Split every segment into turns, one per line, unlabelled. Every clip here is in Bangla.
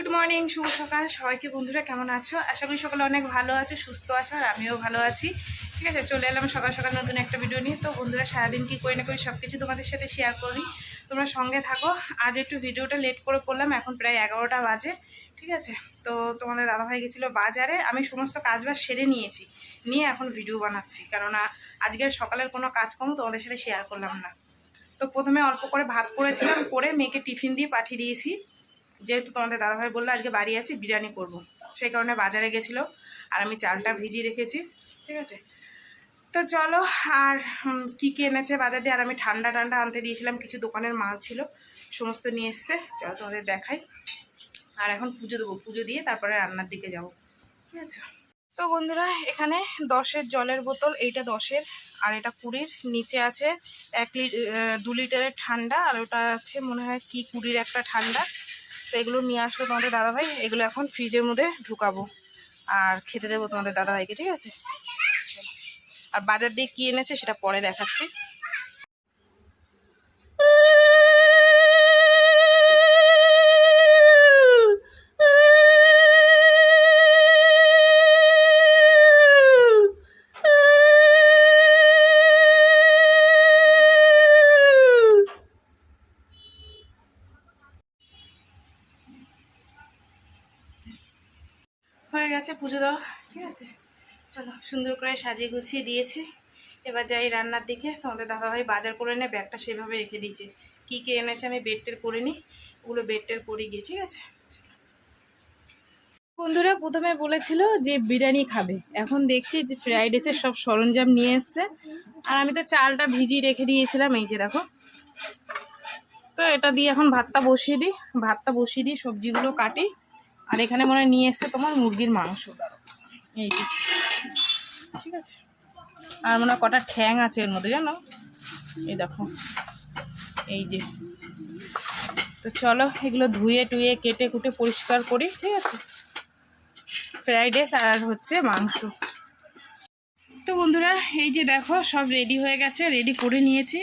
গুড মর্নিং, শুভ সকাল। সবাইকে বন্ধুরা, কেমন আছো? আশা করি সকালে অনেক ভালো আছো, সুস্থ আছো, আর আমিও ভালো আছি। ঠিক আছে, চলে এলাম সকাল সকাল নতুন একটা ভিডিও নিয়ে। তো বন্ধুরা, সারাদিন কী করি না করি সব কিছু তোমাদের সাথে শেয়ার করি। তোমরা সঙ্গে থাকো। আজ একটু ভিডিওটা লেট করে করলাম, এখন প্রায় এগারোটা বাজে। ঠিক আছে, তো তোমাদের দাদাভাই গেছিল বাজারে। আমি সমস্ত কাজবাজ সেরে নিয়েছি, নিয়ে এখন ভিডিও বানাচ্ছি। কেননা আজকের সকালের কোনো কাজকর্ম তোমাদের সাথে শেয়ার করলাম না। তো প্রথমে অল্প করে ভাত করেছিলাম, করে মেয়েকে টিফিন দিয়ে পাঠিয়ে দিয়েছি। যেহেতু তোমাদের দাদাভাই বলল, আজকে বাড়ি আছি, বিরিয়ানি করব। সেই কারণে বাজারে গেছিল আর আমি চালটা ভিজিয়ে রেখেছি, ঠিক আছে? তো চলো, আর কি কি এনেছে বাজার? দিয়ে আর আমি ঠান্ডা ঠান্ডা আনতে দিয়েছিলাম, কিছু দোকানের মাল ছিল, সমস্ত নিয়ে এসছে। চলো তোমাদের দেখাই। আর এখন পুজো দেবো, পুজো দিয়ে তারপরে রান্নার দিকে যাব, ঠিক আছে? তো বন্ধুরা, এখানে দশের জলের বোতল, এইটা দশের, আর এটা কুড়ির। নিচে আছে এক লিট দু লিটারের ঠান্ডা, আর ওটা আছে মনে হয় কি কুড়ির একটা ঠান্ডা। তো এগুলো নিয়ে আসলো তোমাদের দাদাভাই। এগুলো এখন ফ্রিজের মধ্যে ঢুকাবো। আর খেতে দেবো তোমাদের দাদাভাইকে, ঠিক আছে? আর বাজার দিয়ে কী এনেছে সেটা পরে দেখাচ্ছি। হয়ে গেছে, পুজো দেওয়া ঠিক আছে? চলো, সুন্দর করে সাজিয়ে গুছিয়ে দিয়েছি। এবার যাই রান্নার দিকে। তোমাদের দাদাভাই বাজার করে এনে ব্যাগটা সেভাবে রেখে দিয়েছে। কী কী এনেছে আমি বেড টের করে নিই। ওগুলো বেড টের করে গিয়ে, ঠিক আছে? বন্ধুরা, প্রথমে বলেছিল যে বিরিয়ানি খাবে। এখন দেখছি যে ফ্রাইড রাইসের সব সরঞ্জাম নিয়ে এসছে। আর আমি তো চালটা ভিজিয়ে রেখে দিয়েছিলাম, এই যে দেখো। তো এটা দিয়ে এখন ভাতটা বসিয়ে দিই। ভাতটা বসিয়ে দিই সবজিগুলো কাটি। আর এখানে মনে নিয়ে এসছে তোমার মুরগির মাংস। এই ঠিক আছে। আর মনে কটা ঠ্যাং আছে এর মধ্যে জানো? এই দেখো। এই যে। তো চলো এগুলো ধুয়ে টুয়ে কেটে কুটে পরিষ্কার করি, ঠিক আছে? ফ্রাইড রাইস আর হচ্ছে মাংস। তো বন্ধুরা, এই যে দেখো, সব রেডি হয়ে গেছে, রেডি করে নিয়েছি।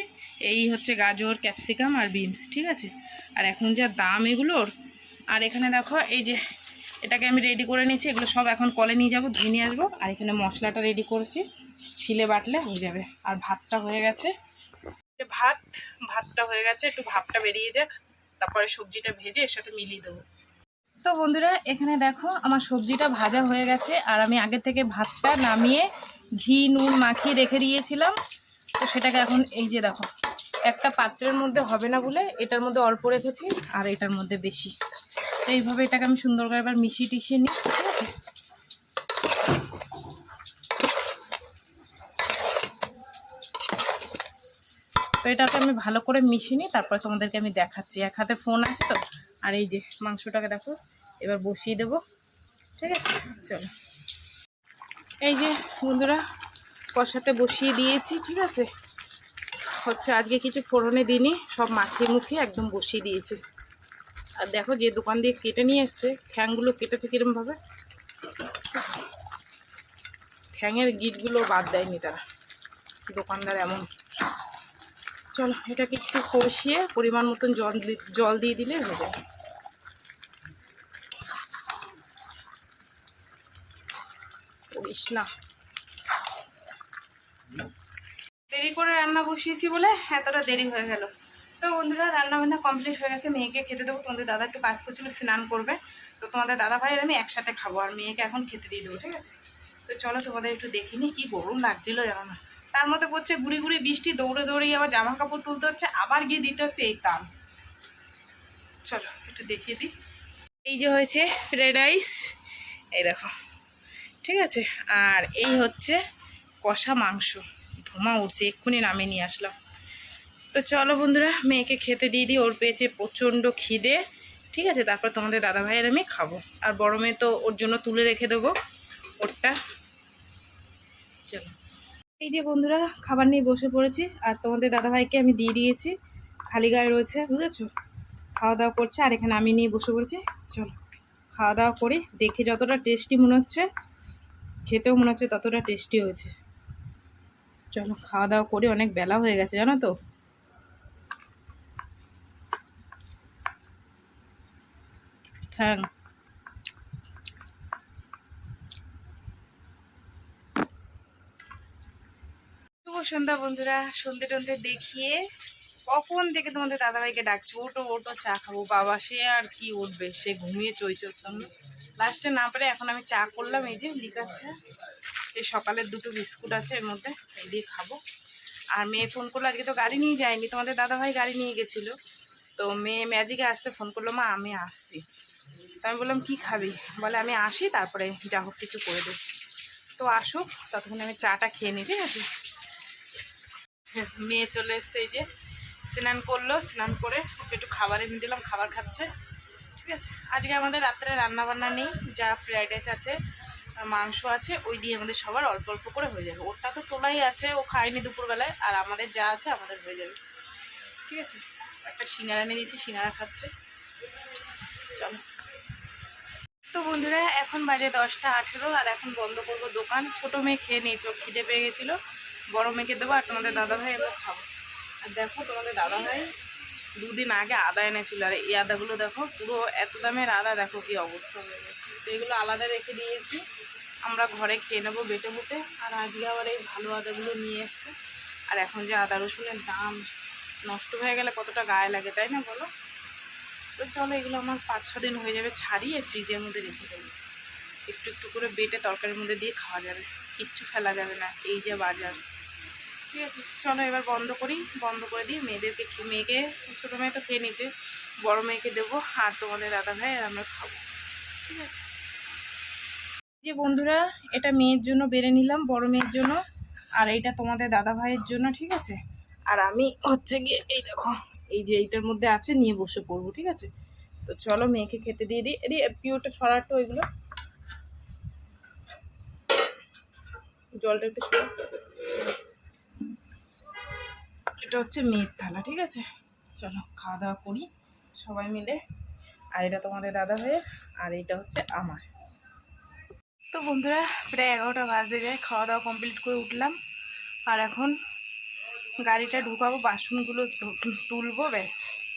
এই হচ্ছে গাজর, ক্যাপসিকাম আর বিনস, ঠিক আছে? আর এখন যা দাম এগুলোর আর এখানে দেখো, এই যে এটাকে আমি রেডি করে নিয়েছি, এগুলো সব এখন কলে নিয়ে যাব, ধুয়ে নিয়ে আসব। আর এখানে মশলাটা রেডি করেছি, শিলে বাটলে হয়ে যাবে। আর ভাতটা হয়ে গেছে। ভাত, ভাতটা হয়ে গেছে, একটু ভাতটা বেরিয়ে যাক, তারপরে সবজিটা ভেজে এর সাথে মিলিয়ে দেবো। তো বন্ধুরা, এখানে দেখো, আমার সবজিটা ভাজা হয়ে গেছে, আর আমি আগে থেকে ভাতটা নামিয়ে ঘি, নুন মাখিয়ে রেখে দিয়েছিলাম। তো সেটাকে এখন এই যে দেখো, একটা পাত্রের মধ্যে হবে না বলে, এটার মধ্যে অল্প রেখেছি, আর এটার মধ্যে বেশি এইভাবে এটাকে আমি সুন্দর করে এবার মিশিয়ে টিশিয়ে নিই। ঠিক আছে তো এটাকে আমি ভালো করে মিশিয়ে নিই, তারপরে তোমাদেরকে আমি দেখাচ্ছি। এক হাতে ফোন আছে তো, আর এই যে মাংসটাকে দেখো, এবার বসিয়ে দেব। ঠিক আছে? চলো। এই যে বন্ধুরা, কষাতে বসিয়ে দিয়েছি, ঠিক আছে? হচ্ছে আজকে কিছু ফোড়নে দিনই সব মাখিয়ে মুখিয়ে একদম বসিয়ে দিয়েছি। আর দেখো যে দোকান দিয়ে কেটে নিয়ে এসছে, ঠ্যাংগুলো কেটেছে কিরমভাবে ঠ্যাংয়ের গিটগুলো বাদ দেয়নি তারা। দোকানদার এমন। চলো, এটাকে একটু কষিয়ে পরিমাণ মতন জল জল দিয়ে দিলে হয়ে যায় করিস না। দেরি করে রান্না বসিয়েছি বলে এতটা দেরি হয়ে গেল। তো বন্ধুরা রান্না বান্না কমপ্লিট হয়ে গেছে। মেয়েকে খেতে দেবো। তোমাদের দাদা একটু কাজ করছিল, স্নান করবে। তো তোমাদের দাদা ভাইয়ের আমি একসাথে খাব। আর মেয়েকে এখন খেতে দিয়ে দেবো, ঠিক আছে? তো চলো তোমাদের একটু দেখিনি কি গরম লাগছিল জানো না? তার মধ্যে পড়ছে গুড়ি গুড়ি বৃষ্টি, দৌড়ে দৌড়েই আবার জামা কাপড় তুলতে হচ্ছে, আবার গিয়ে দিতে হচ্ছে এই তাল। চলো, একটু দেখিয়ে দিই। এই যে হয়েছে ফ্রাইড রাইস, এই দেখো, ঠিক আছে? আর এই হচ্ছে কষা মাংস। ধোমা উঠছে, এক্ষুনি নামিয়ে নিয়ে আসলাম। তো চলো বন্ধুরা, মেয়েকে খেতে দিয়ে দিই, ওর পেয়েছে প্রচণ্ড খিদে। ঠিক আছে, তারপর তোমাদের দাদা ভাইয়ের আমি খাব। আর বড় মেয়ে তো ওর জন্য তুলে রেখে দেবো, ওরটা। চলো। এই যে বন্ধুরা, খাবার নিয়ে বসে পড়েছি, আর তোমাদের দাদাভাইকে আমি দিয়ে দিয়েছি। খালি গায়ে রয়েছে, বুঝেছ? খাওয়া দাওয়া করছে, আর এখানে আমি নিয়ে বসে পড়েছি। চলো খাওয়া দাওয়া করি, দেখে যতটা টেস্টি মনে হচ্ছে, খেতেও মনে হচ্ছে ততটা টেস্টি হয়েছে। চলো খাওয়া দাওয়া করে, অনেক বেলা হয়ে গেছে, জানো তো? ข้าง শুভ সন্ধ্যা বন্ধুরা, সন্ধে টন্ধে দেখিয়ে কখন থেকে তোমাদের দাদাভাইকে ডাকছো? ওটো ওটো চা খাব। বাবা, সে আর কি উঠবে? সে ঘুমিয়ে চইচর জন্য লাস্টে না পারে এখন আমি চা করলাম, এই যে লিকার চা। এই সকালের দুটো বিস্কুট আছে, এর মধ্যে, এই দিয়ে খাব। আর মেয়ে ফোন করল, আজকে তো গাড়ি নিয়ে যায়নি। তোমাদের দাদাভাই গাড়ি নিয়ে গেছিল। তো মেয়ে ম্যাজিকে আসতে ফোন করল, মা, আমি আসছি। তো আমি বললাম, কি খাবি? বলে, আমি আসি, তারপরে যা হোক কিছু করে দেবো তো আসুক, ততক্ষণ আমি চাটা খেয়ে নিই ঠিক আছে? মেয়ে চলে এসছে, এই যে স্নান করল, স্নান করে ওকে একটু খাবার এনে দিলাম, খাবার খাচ্ছে, ঠিক আছে? আজকে আমাদের রাত্রে রান্না বান্না নেই, যা ফ্রাইড রাইস আছে মাংস আছে, ওই দিয়ে আমাদের সবার অল্প অল্প করে হয়ে যাবে। ওরটা তো তোলাই আছে, ও খায়নি দুপুরবেলায়, আর আমাদের যা আছে আমাদের হয়ে যাবে, ঠিক আছে? একটা সিঙ্গারা এনে দিয়েছি, সিঙ্গারা খাচ্ছে। চলো। তো বন্ধুরা, এখন বাজে দশটা আঠেরো আর এখন বন্ধ করব দোকান। ছোট মেয়ে খেয়ে নিয়েছে ওর খিদে পেয়ে গেছিল। বড় মেয়েকে দেবো আর তোমাদের দাদাভাই আমরা খাব। আর দেখো তোমাদের দাদা দাদাভাই দুদিন আগে আদা এনেছিল। আর এই আদাগুলো দেখো, পুরো এত দামের আদা, দেখো কি অবস্থা হয়ে গেছে। তো এগুলো আলাদা রেখে দিয়েছি। আমরা ঘরে খেয়ে নেব বেটে বুটে আর আজকে আবার এই ভালো আদাগুলো নিয়ে এসছে। আর এখন যে আদা রসুনের দাম নষ্ট হয়ে গেলে কতটা গায়ে লাগে, তাই না বলো? তো চলো, এগুলো আমার পাঁচ, ছ দিন হয়ে যাবে ছাড়িয়ে ফ্রিজের মধ্যে রেখে দেবো। একটু একটু করে বেটে তরকারির মধ্যে দিয়ে খাওয়া যাবে। কিচ্ছু ফেলা যাবে না, এই যে বাজার। ঠিক আছে, চলো এবার বন্ধ করি। বন্ধ করে দিই মেয়েদেরকে মেয়েকে, ছোটো মেয়ে তো খেয়ে নিয়েছে, বড় মেয়েকে দেবো, আর তোমাদের দাদা ভাই, আর আমরা খাব। ঠিক আছে? যে বন্ধুরা, এটা মেয়ের জন্য বেড়ে নিলাম, বড় মেয়ের জন্য, আর এইটা তোমাদের দাদা ভাইয়ের জন্য, ঠিক আছে? আর আমি হচ্ছে গিয়ে, এই দেখো, এই যে এইটার মধ্যে আছে, নিয়ে বসে পড়ব, ঠিক আছে? তো চলো মেয়েকে খেতে দিয়ে দিই। এদি পিওটা সরাটো ওইগুলো জলটা একটু এটা হচ্ছে মেয়ের থালা, ঠিক আছে? চলো খাওয়া দাওয়া করি সবাই মিলে। আর এটা তোমাদের দাদা ভাইয়ের, আর এটা হচ্ছে আমার। তো বন্ধুরা, প্রায় এগারোটা বাজতে যায় খাওয়া দাওয়া কমপ্লিট করে উঠলাম। আর এখন গাড়িটা ঢুকাবো বাসনগুলো তুলবো ব্যাস।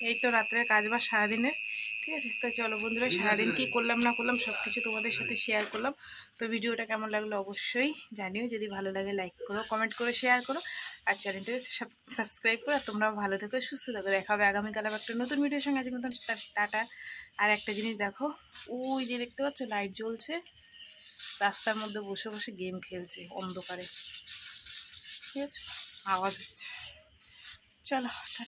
এই তো রাত্রের কাজ বা সারাদিনের ঠিক আছে? তো চলো বন্ধুরা সারাদিন কী করলাম না করলাম সব কিছু তোমাদের সাথে শেয়ার করলাম। তো ভিডিওটা কেমন লাগল অবশ্যই জানিও। যদি ভালো লাগে লাইক করো কমেন্ট করে শেয়ার করো। আর চ্যানেলটা সাবস্ক্রাইব করো। আর তোমরাও ভালো থেকো সুস্থ থাকো। দেখা হবে আগামীকাল আবার একটা নতুন ভিডিওর সঙ্গে। আজকে মতন টাটা। আর একটা জিনিস দেখো ওই যে দেখতে পাচ্ছ লাইট জ্বলছে। রাস্তার মধ্যে বসে বসে গেম খেলছে অন্ধকারে। ঠিক আছে? আওয়াজ হচ্ছে চলো